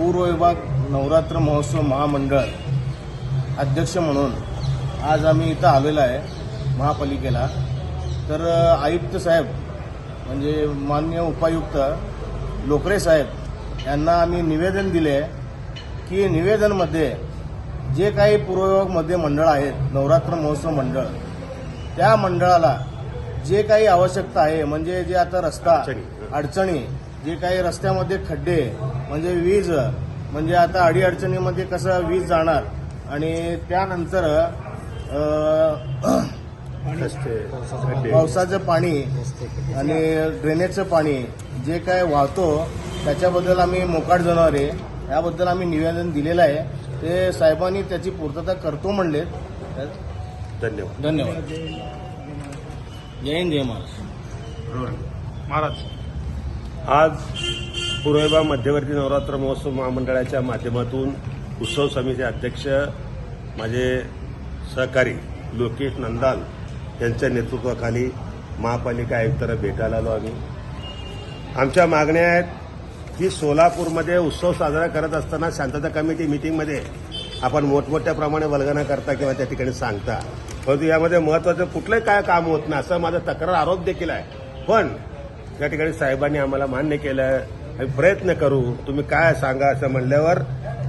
पूर्व विभाग नवरात्र महोत्सव महामंडळ अध्यक्ष म्हणून आज आम्ही इथं आलेलो आहे महापालिकेला तर आयुक्त साहेब म्हणजे मान्य उपायुक्त लोकरे साहेब यांना आम्ही निवेदन दिले की निवेदनमध्ये जे काही पूर्व विभागमध्ये मंडळ आहेत नवरात्र महोत्सव मंडळ त्या मंडळाला जे काही आवश्यकता आहे म्हणजे जे आता रस्ता. अडचणी जे काही रस्त्यामध्ये खड्डे म्हणजे वीज म्हणजे आता अडीअडचणीमध्ये कसं वीज जाणार? आणि त्यानंतर. पावसाचं पाणी आणि ड्रेनेजचं पाणी जे काय वाहतो त्याच्याबद्दल आम्ही मोकाट जनावरे याबद्दल आम्ही निवेदन दिलेलं आहे. ते साहेबांनी त्याची पूर्तता करतो म्हणले धन्यवाद. धन्यवाद. जय हिंद जय महाराष्ट्र महाराज. आज पूर्वविभाग मध्यवर्ती नवरात्र महोत्सव महामंडळाच्या माध्यमातून उत्सव समिती अध्यक्ष माझे सहकारी लोकेश नंदाल यांच्या नेतृत्वाखाली महापालिका आयुक्तांना भेटायला आलो आम्ही. आमच्या मागण्या आहेत की सोलापूरमध्ये उत्सव साजरा करत असताना शांतता कमिटी मिटिंगमध्ये आपण मोठमोठ्या प्रमाणे वल्गना करता किंवा त्या ठिकाणी सांगता. परंतु यामध्ये महत्वाचं कुठलंही काय काम होत नाही असं माझा तक्रार आरोप देखील आहे. पण त्या ठिकाणी साहेबांनी आम्हाला मान्य केलं आहे. आम्ही प्रयत्न करू. तुम्ही काय सांगा असं म्हणल्यावर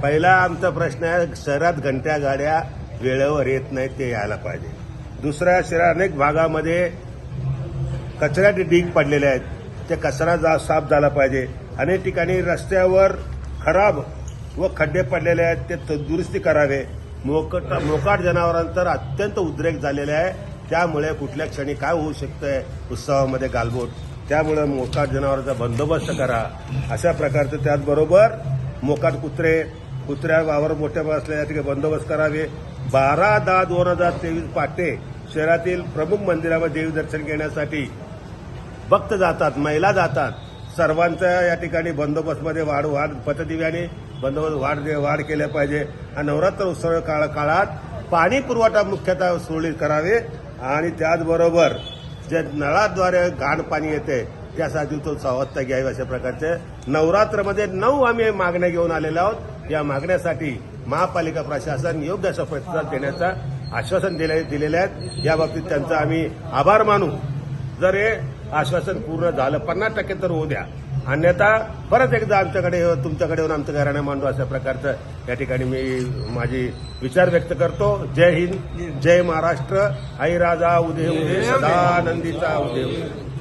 पहिला आमचा प्रश्न आहे शहरात घंट्या गाड्या वेळेवर येत नाहीत ते यायला पाहिजे. दुसरा शहरात अनेक भागामध्ये कचऱ्याचे ढीग पडलेले आहेत. ते कचरा जा साफ झाला पाहिजे. अनेक ठिकाणी रस्त्यावर खराब व खड्डे पडलेले आहेत ते दुरुस्ती करावे. मोकट मोकाट जनावरांतर अत्यंत उद्रेक झालेला आहे. त्यामुळे कुठल्या क्षणी काय होऊ शकतंय उत्सवामध्ये गालबोट. त्यामुळे मोकाट जनावरांचा बंदोबस्त करा. अशा प्रकारचं त्याचबरोबर मोकाट कुत्रे कुत्र्या वावर मोठ्या असलेल्या ठिकाणी बंदोबस्त करावे. बारा दहा दोन हजार तेवीस पाटे शहरातील प्रमुख मंदिरामध्ये देवी दर्शन घेण्यासाठी भक्त जातात महिला जातात. सर्वांचा या ठिकाणी बंदोबस्तमध्ये वाढ वाढ पथदिव्याने बंदोबस्त वाढ वाढ केल्या पाहिजे. आणि नवरात्र उत्सव काळ काळात पाणी पुरवठा मुख्यतः सुरळीत करावे. आणि त्याचबरोबर जे नळाद्वारे गाड पाणी येते त्यासाठी तो सावधता घ्यावी अशा प्रकारचे. नवरात्रमध्ये नऊ आम्ही मागण्या घेऊन आलेलो आहोत. या मागण्यासाठी महापालिका प्रशासन योग्य असा प्रतिसाद देण्याचा आश्वासन दिले दिलेले आहेत. या बाबतीत त्यांचा आम्ही आभार मानू. जर हे आश्वासन पूर्ण झालं पन्नास टक्के तर होऊ द्या. अन्यथा परत एकदा आमच्याकडे तुमच्याकडे येऊन आमचं घराणं मांडू अशा प्रकारचं या ठिकाणी मी माझी विचार व्यक्त करतो. जय हिंद जय महाराष्ट्र. आई राजा उदय उदय सदानंदीचा उदय उदय.